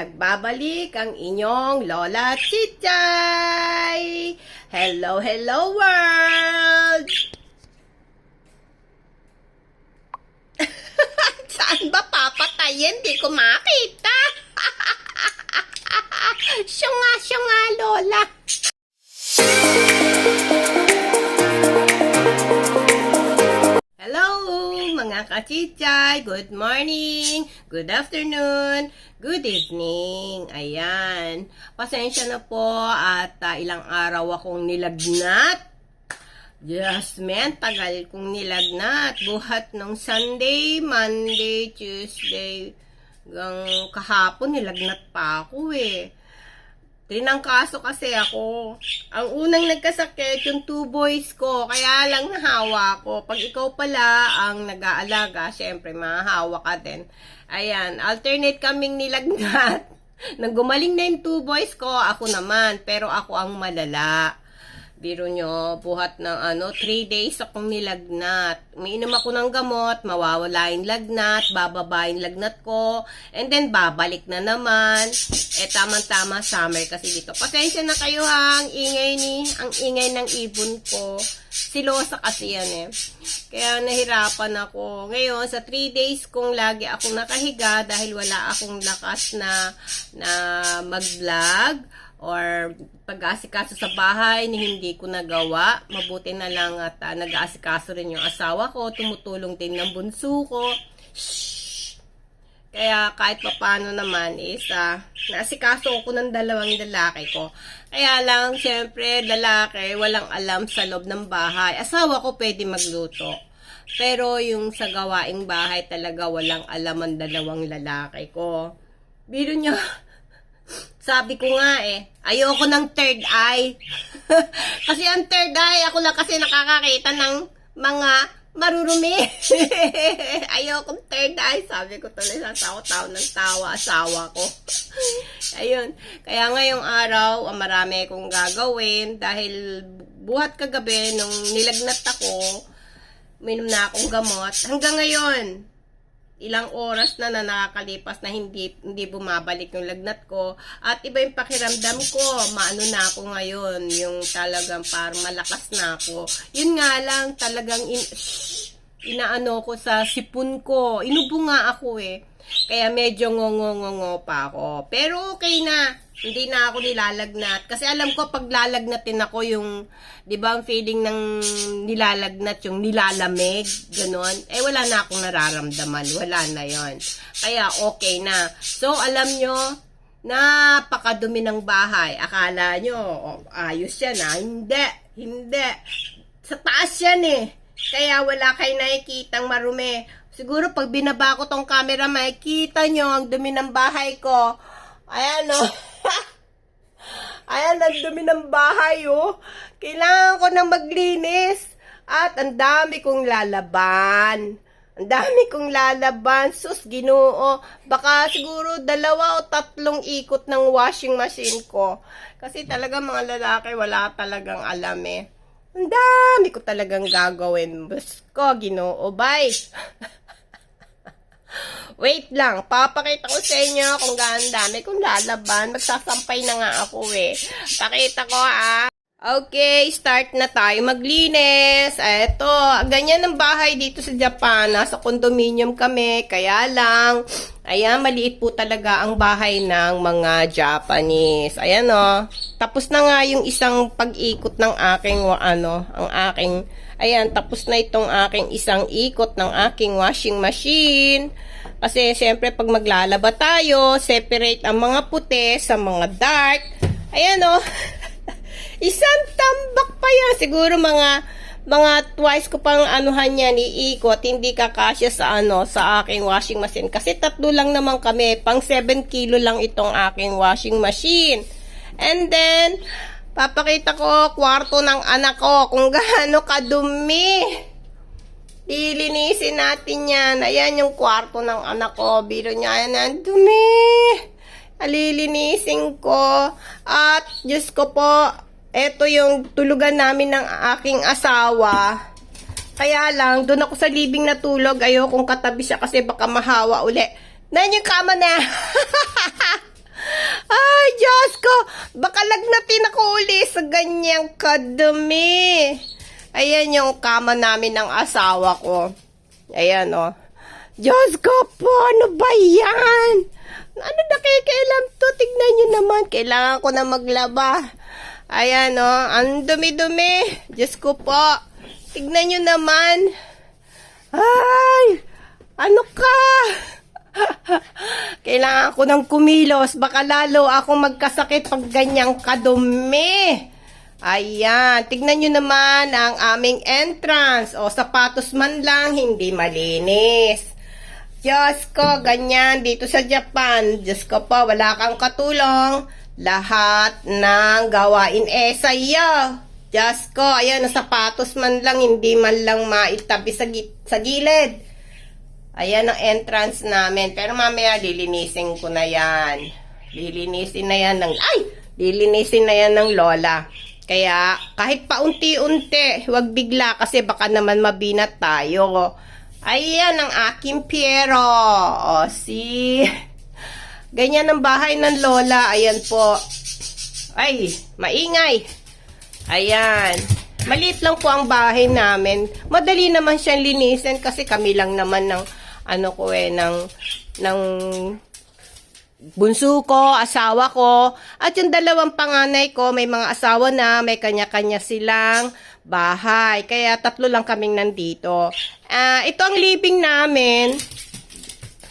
Nagbabalik ang inyong Lola Chichay! Hello, hello world! Saan ba papatayin? Di ko makita. siya nga, siya nga, Lola. Mga kachichay. Good morning, good afternoon, good evening. Ayan. Pasensya na po at ah, ilang araw akong nilagnat. Yes, man, tagal kong nilagnat. Buhat ng Sunday, Monday, Tuesday, hanggang kahapon nilagnat pa ako eh. Tinangkaso kasi ako. Ang unang nagkasakit, yung two boys ko, kaya lang nahawa ko. Pag ikaw pala ang nag-aalaga, syempre mahahawa ka din. Ayan, alternate kaming nilagnat. Nang gumaling na yung two boys ko, ako naman. Pero ako ang malala. Biro nyo, buhat ng ano, 3 days akong nilagnat. Umiinom ako ng gamot, mawawala yung lagnat, bababa yung lagnat ko, and then babalik na naman. Eh, tamang-tama summer kasi dito. Pasensya na kayo ha, ang ingay ni, ang ingay ng ibon ko. Silosa kasi yan eh. Kaya nahirapan ako. Ngayon, sa 3 days kong lagi akong nakahiga dahil wala akong lakas na, na mag-vlog or pag-aasikaso sa bahay ni hindi ko nagawa. Mabuti na lang at uh, nag-aasikaso rin yung asawa ko, tumutulong din ng bunso ko. Shhh! Kaya kahit paano naman is uh, naasikaso ko ng dalawang lalaki ko. Kaya lang, syempre, lalaki, walang alam sa loob ng bahay. Asawa ko pwede magluto. Pero yung sa gawaing bahay talaga walang alam ang dalawang lalaki ko. Biro nyo, sabi ko nga eh, ayoko ng third eye. kasi ang third eye, ako lang kasi nakakakita ng mga marurumi. ayoko ng third eye. Sabi ko tuloy sa tao-tao ng tawa, asawa ko. Ayun. Kaya ngayong araw, ah, marami akong gagawin dahil buhat kagabi nung nilagnat ako, minom na akong gamot. Hanggang ngayon, ilang oras na na nakakalipas na hindi hindi bumabalik yung lagnat ko. At iba yung pakiramdam ko maano na ako ngayon yung talagang par malakas na ako. Yun nga lang talagang in, inaano ko sa sipon ko. Inubo nga ako eh. Kaya medyo ngongongongo pa ako. Pero okay na hindi na ako nilalagnat. Kasi alam ko pag lalagnatin ako yung 'di ba ang feeling ng nilalagnat yung nilalamig ganon. Eh wala na akong nararamdaman. Wala na yon kaya okay na. So alam nyo napakadumi ng bahay. Akala nyo oh, ayos yan ah. Hindi hindi. Sa taas yan eh. Kaya wala kayo nakikitang marumi. Siguro pag binaba ko tong camera makikita nyo ang dumi ng bahay ko. Ayan oh Ayan, ang dumi ng bahay, oh. Kailangan ko nang maglinis. At ang dami kong lalaban. Ang dami kong lalaban. Sus, ginoo. Baka siguro dalawa o tatlong ikot ng washing machine ko. Kasi talaga mga lalaki, wala talagang alam eh. Ang dami ko talagang gagawin. Bus ko, ginoo. Bye. Wait lang, papakita ko sa inyo kung gaano dami kong lalaban. Magsasampay na nga ako eh. Pakita ko ah. Okay, start na tayo maglinis. Eto, ganyan ang bahay dito sa Japan. Nasa condominium kami, kaya lang, ayan, maliit po talaga ang bahay ng mga Japanese. Ayan o, oh. tapos na nga yung isang pag-ikot ng aking, ano, ang aking, ayan, tapos na itong aking isang ikot ng aking washing machine. Kasi, siyempre, pag maglalaba tayo, separate ang mga puti sa mga dark. Ayan o, oh. Isang tambak pa yan. Siguro mga mga twice ko pang anuhan yan iikot, hindi kakasya sa ano, sa aking washing machine. Kasi tatlo lang naman kami, pang 7 kilo lang itong aking washing machine. And then, papakita ko kwarto ng anak ko kung gaano kadumi. Ilinisin natin yan. Ayan yung kwarto ng anak ko. Biro niya, ayan ang dumi. Alilinisin ko. At, Diyos ko po, ito yung tulugan namin ng aking asawa. Kaya lang, doon ako sa living natulog. Ayokong katabi siya kasi baka mahawa uli. Nan yung kama na. Baka lagnatin ako uli sa ganyang kadumi. Ayan yung kama namin ng asawa ko. Ayan, oh. Diyos ko po, ano ba yan? Ano nakikialam to? Tignan nyo naman. Kailangan ko na maglaba. Ayan, oh. Ang dumi-dumi. Diyos ko po. Tignan nyo naman. Ay! Ano ka? Kailangan ko ng kumilos. Baka lalo ako magkasakit pag ganyang kadumi. Ayan. Tignan nyo naman ang aming entrance. O, sapatos man lang, hindi malinis. Diyos ko, ganyan dito sa Japan. Diyos ko po, wala kang katulong. Lahat ng gawain eh sa'yo. Diyos ko, ayan, sapatos man lang, hindi man lang maitabi sa, gi- sa gilid. Ayan ang entrance namin. Pero mamaya, lilinisin ko na yan. Lilinisin na yan ng... Ay! Lilinisin na yan ng lola. Kaya, kahit paunti-unti, huwag bigla kasi baka naman mabinat tayo. Ayan ang aking Piero. O, si... Ganyan ang bahay ng lola. Ayan po. Ay, maingay. Ayan. Maliit lang po ang bahay namin. Madali naman siyang linisin kasi kami lang naman ng ano ko eh ng ng bunso ko, asawa ko, at yung dalawang panganay ko, may mga asawa na, may kanya-kanya silang bahay. Kaya tatlo lang kaming nandito. Ah, ito ang living namin.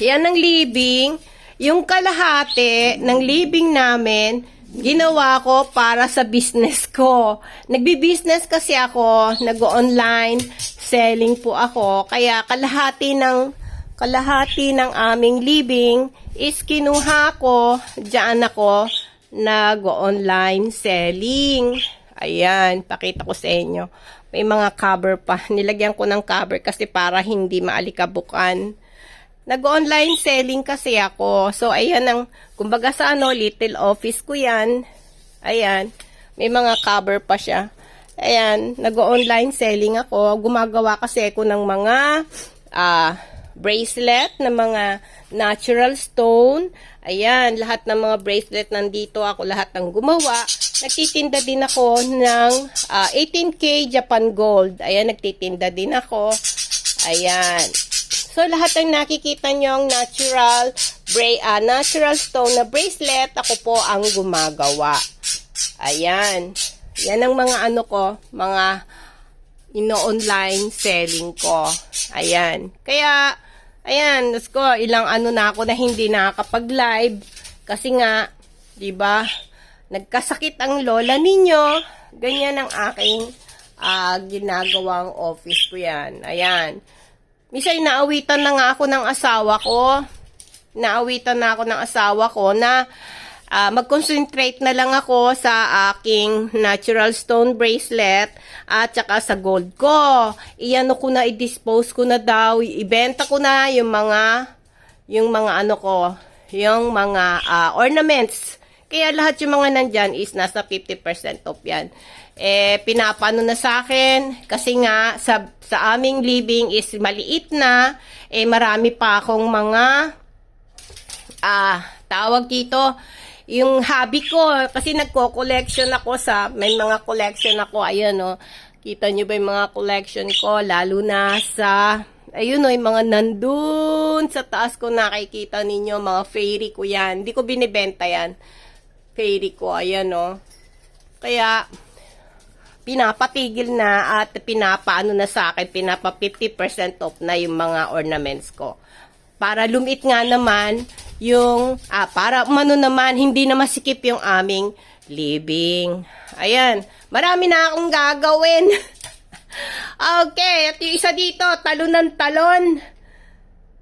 Yan ang living. Yung kalahati ng living namin, ginawa ko para sa business ko. Nagbi-business kasi ako, nag-online selling po ako. Kaya kalahati ng kalahati ng aming living is kinuha ko, diyan ako nag-online selling. Ayan, pakita ko sa inyo. May mga cover pa. Nilagyan ko ng cover kasi para hindi maalikabukan. Nag-online selling kasi ako. So, ayan ang, kumbaga sa ano, little office ko yan. Ayan, may mga cover pa siya. Ayan, nag-online selling ako. Gumagawa kasi ako ng mga ah, bracelet na mga natural stone. Ayan, lahat ng mga bracelet nandito ako lahat ng gumawa. Nagtitinda din ako ng ah, 18K Japan Gold. Ayan, nagtitinda din ako. Ayan. So, lahat ng nakikita nyo ang natural, bra- ah, natural stone na bracelet, ako po ang gumagawa. Ayan. Yan ang mga ano ko, mga ino-online selling ko. Ayan. Kaya, ayan, let's go, ilang ano na ako na hindi nakakapag-live. Kasi nga, di ba nagkasakit ang lola ninyo. Ganyan ang aking ah, ginagawang office ko yan. Ayan. Minsan, naawitan na nga ako ng asawa ko. Naawitan na ako ng asawa ko na ah, mag-concentrate na lang ako sa aking natural stone bracelet at saka sa gold ko. Iyan ko na, i-dispose ko na daw, ibenta ko na yung mga, yung mga ano ko, yung mga ah, ornaments. Kaya lahat yung mga nandyan is nasa 50% off yan. Eh, pinapano na sa akin kasi nga sa, sa aming living is maliit na. Eh, marami pa akong mga ah, tawag dito, yung hobby ko, kasi nagko-collection ako sa, may mga collection ako, ayun no, kita nyo ba yung mga collection ko, lalo na sa, ayun no, yung mga nandun sa taas ko nakikita ninyo, mga fairy ko yan, hindi ko binibenta yan, fairy ko, ayan no, kaya, pinapatigil na at pinapaano na sa akin, pinapa 50% off na yung mga ornaments ko. Para lumit nga naman yung, ah, para umano naman, hindi na masikip yung aming living. Ayan, marami na akong gagawin. okay, at yung isa dito, talon ng talon.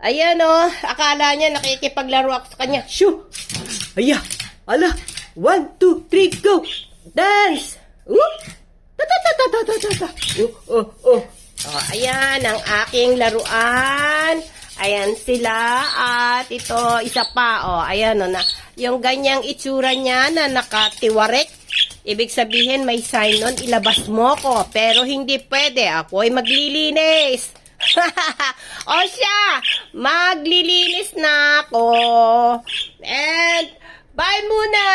Ayan oh, akala niya nakikipaglaro ako sa kanya. Shoo! Aya, ala, one, two, three, go! Dance! Ta ta ta ta ta ta ta ta. Oh, oh, oh. Oh, ayan ang aking laruan. Ayan sila at ito isa pa oh. Ayan oh na yung ganyang itsura niya na nakatiwarek. Ibig sabihin may sign nun ilabas mo ko pero hindi pwede ako ay maglilinis. o siya, maglilinis na ako. And Bye muna!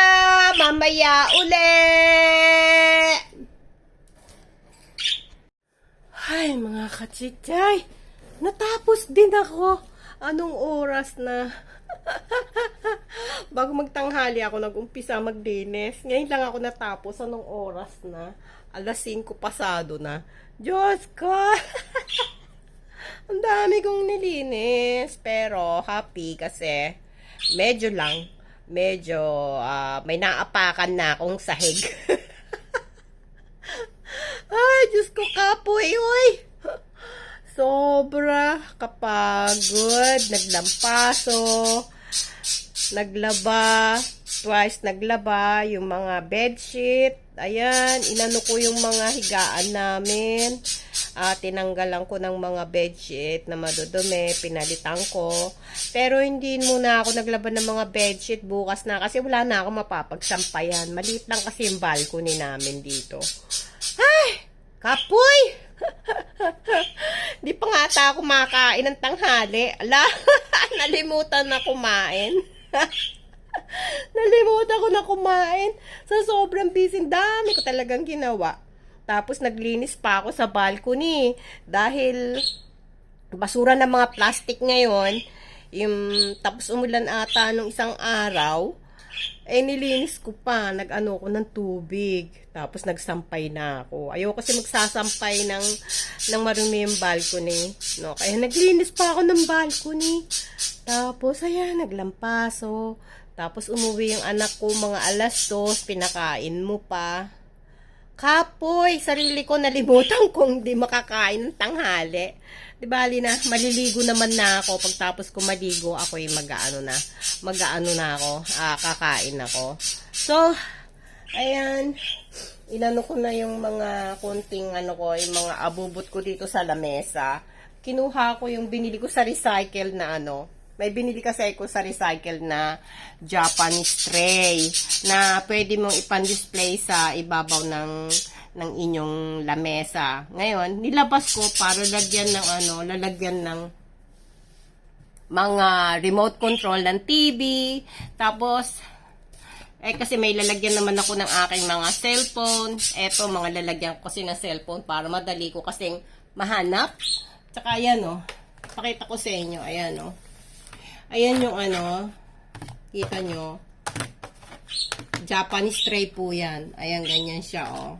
Mamaya uli! Ay, mga kachichay, natapos din ako. Anong oras na? Bago magtanghali ako, nag-umpisa maglinis. Ngayon lang ako natapos. Anong oras na? Alas 5 pasado na. Diyos ko! Ang dami kong nilinis. Pero happy kasi medyo lang. Medyo ah, may naapakan na akong sahig. Ay, Diyos ko, kapoy, uy! Sobra kapagod, naglampaso, naglaba, twice naglaba, yung mga bedsheet, ayan, inano ko yung mga higaan namin, Ah, tinanggalan ko ng mga bedsheet na madudumi, pinalitan ko, pero hindi muna ako naglaban ng mga bedsheet bukas na kasi wala na ako mapapagsampayan, maliit lang kasi yung balcony namin dito. Ay! Kapoy! Di pa nga ata ako makain ng tanghali. Ala, nalimutan na kumain. nalimutan ko na kumain. Sa sobrang busy, dami ko talagang ginawa. Tapos naglinis pa ako sa balcony. Dahil basura ng mga plastic ngayon, yung, tapos umulan ata nung isang araw, eh, nilinis ko pa. Nag-ano ko ng tubig. Tapos, nagsampay na ako. Ayoko kasi magsasampay ng, ng marumi yung balcony. No? Kaya, naglinis pa ako ng balcony. Tapos, ayan, naglampaso. Tapos, umuwi yung anak ko mga alas dos. Pinakain mo pa. Kapoy, sarili ko nalimutan kung di makakain ng tanghali. Di bali na, maliligo naman na ako. Pagtapos ko maligo, ako yung mag-ano na. Mag-ano na ako. Ah, kakain ako. So, ayan. Inano ko na yung mga konting ano ko, yung mga abubot ko dito sa lamesa. Kinuha ko yung binili ko sa recycle na ano. May binili kasi ako sa recycle na Japanese tray na pwede mong ipan-display sa ibabaw ng ng inyong lamesa. Ngayon, nilabas ko para lagyan ng ano, lalagyan ng mga remote control ng TV. Tapos, eh kasi may lalagyan naman ako ng aking mga cellphone. Eto, mga lalagyan ko kasi ng cellphone para madali ko kasing mahanap. Tsaka ayan o. Oh, pakita ko sa inyo. Ayan. Oh. Ayan yung ano. Kita nyo. Japanese tray po yan. Ayan, ganyan siya. Oh.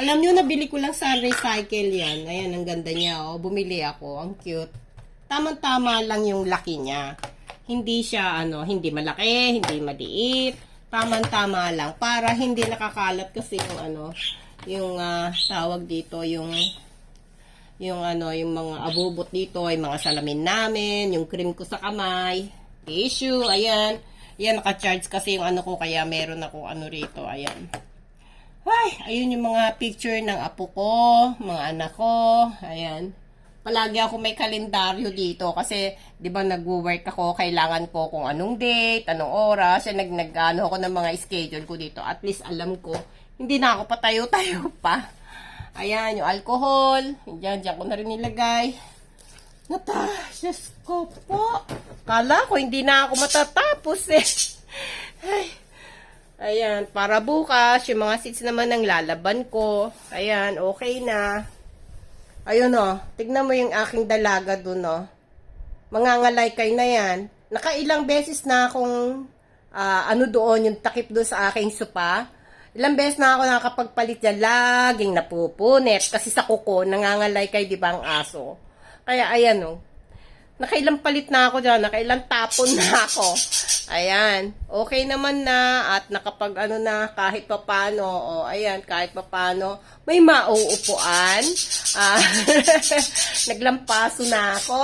Alam nyo, nabili ko lang sa recycle yan. Ayan, ang ganda niya, oh. Bumili ako. Ang cute. Tamang-tama lang yung laki niya. Hindi siya, ano, hindi malaki, hindi maliit. Tamang-tama lang. Para hindi nakakalat kasi yung, ano, yung uh, tawag dito, yung yung ano, yung mga abubot dito, yung mga salamin namin, yung cream ko sa kamay, tissue, ayan. Ayan, naka-charge kasi yung ano ko, kaya meron ako ano rito, ayan. Ay, ayun yung mga picture ng apo ko, mga anak ko, ayan. Palagi ako may kalendaryo dito kasi 'di ba nagwo-work ako, kailangan ko kung anong date, anong oras, eh, nag nagano ako ng mga schedule ko dito. At least alam ko, hindi na ako patayo-tayo pa. Ayan, yung alcohol, diyan diyan ko na rin nilagay. Natasha ko po. Kala ko hindi na ako matatapos eh. Ay, Ayan, para bukas, yung mga seats naman ng lalaban ko. Ayan, okay na. Ayun oh, tignan mo yung aking dalaga dun. Oh. Mangangalay kay na yan. Nakailang beses na akong, uh, ano doon, yung takip doon sa aking supa. Ilang beses na ako nakakapagpalit dyan, laging napupunit. Kasi sa kuko, nangangalay kay di ba ang aso. Kaya ayan o, oh, nakailang palit na ako dyan, nakailang tapon na ako. Ayan, okay naman na at nakapag ano na kahit pa paano, o oh, ayan, kahit pa paano, may mauupuan. Ah, naglampaso na ako.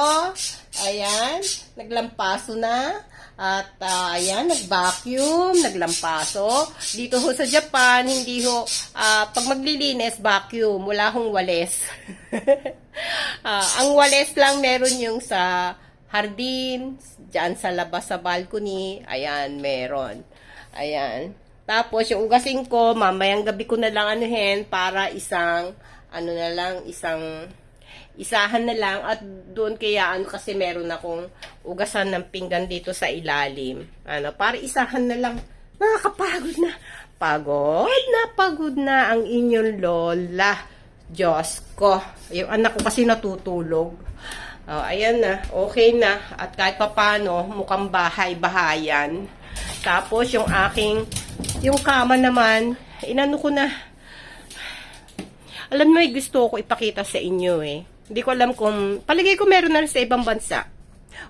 Ayan, naglampaso na. At uh, ayan, nag-vacuum, naglampaso. Dito ho sa Japan, hindi ho, uh, pag maglilinis, vacuum, wala hong wales. uh, ang wales lang meron yung sa hardin, dyan sa labas sa balcony, ayan, meron. Ayan. Tapos, yung ugasin ko, mamayang gabi ko na lang anuhin para isang, ano na lang, isang isahan na lang at doon kaya ano kasi meron akong ugasan ng pinggan dito sa ilalim. Ano, para isahan na lang. Nakakapagod na. Pagod na pagod na ang inyong lola. Diyos ko. Yung anak ko kasi natutulog. Oh, ayan na. Okay na. At kahit papano, mukhang bahay-bahayan. Tapos yung aking, yung kama naman, inano ko na, alam mo, may gusto ko ipakita sa inyo eh. Hindi ko alam kung, paligay ko meron na rin sa ibang bansa.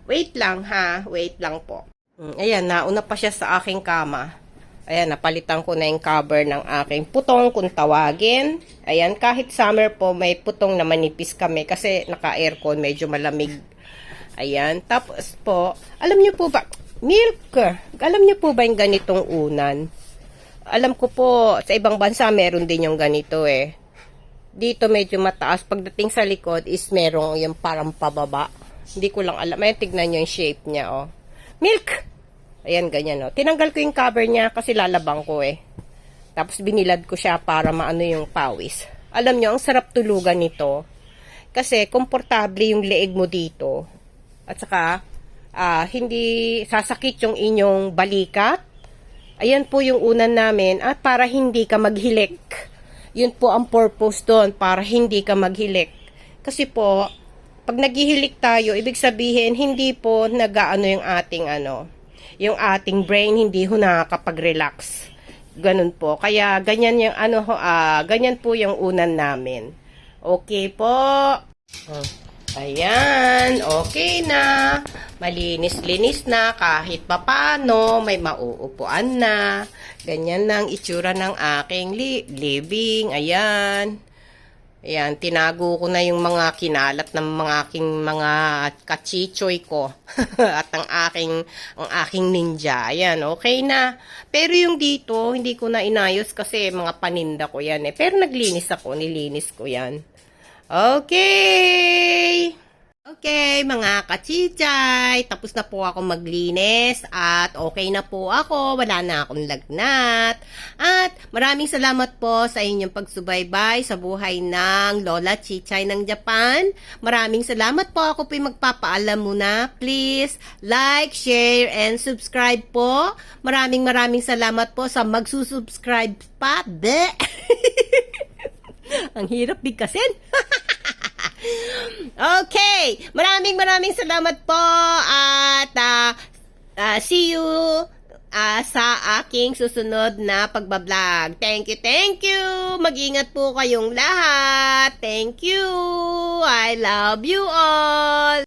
Wait lang ha, wait lang po. Mm, Ayan, nauna pa siya sa aking kama. Ayan, napalitan ko na yung cover ng aking putong kung tawagin. Ayan, kahit summer po, may putong na manipis kami kasi naka-aircon, medyo malamig. Ayan, tapos po, alam niyo po ba, milk, alam niyo po ba yung ganitong unan? Alam ko po, sa ibang bansa meron din yung ganito eh. Dito medyo mataas. Pagdating sa likod is merong yung parang pababa. Hindi ko lang alam. Ayan, tignan nyo yung shape niya, oh. Milk! Ayan, ganyan, oh. Tinanggal ko yung cover niya kasi lalabang ko, eh. Tapos binilad ko siya para maano yung pawis. Alam nyo, ang sarap tulugan nito. Kasi komportable yung leeg mo dito. At saka, ah, hindi sasakit yung inyong balikat. Ayan po yung unan namin at para hindi ka maghilik. Yun po ang purpose doon, para hindi ka maghilik. Kasi po, pag naghihilik tayo, ibig sabihin, hindi po nagaano yung ating ano, yung ating brain, hindi ho nakakapag-relax. Ganun po. Kaya, ganyan yung ano, ho, ah, ganyan po yung unan namin. Okay po. Oh. Ayan, okay na. Malinis-linis na kahit papano, may mauupuan na. Ganyan na ang itsura ng aking li- living. Ayan. Ayan, tinago ko na yung mga kinalat ng mga aking mga kachichoy ko. At ang aking, ang aking ninja. Ayan, okay na. Pero yung dito, hindi ko na inayos kasi mga paninda ko yan eh. Pero naglinis ako, nilinis ko yan. Okay! Okay, mga kachichay, tapos na po ako maglinis at okay na po ako, wala na akong lagnat. At maraming salamat po sa inyong pagsubaybay sa buhay ng Lola Chichay ng Japan. Maraming salamat po, ako po yung magpapaalam muna. Please like, share, and subscribe po. Maraming maraming salamat po sa magsusubscribe pa. Ang hirap bigkasin. Okay, maraming maraming salamat po at ah, ah, see you ah, sa aking susunod na pagbablog. Thank you, thank you. Mag-ingat po kayong lahat. Thank you. I love you all.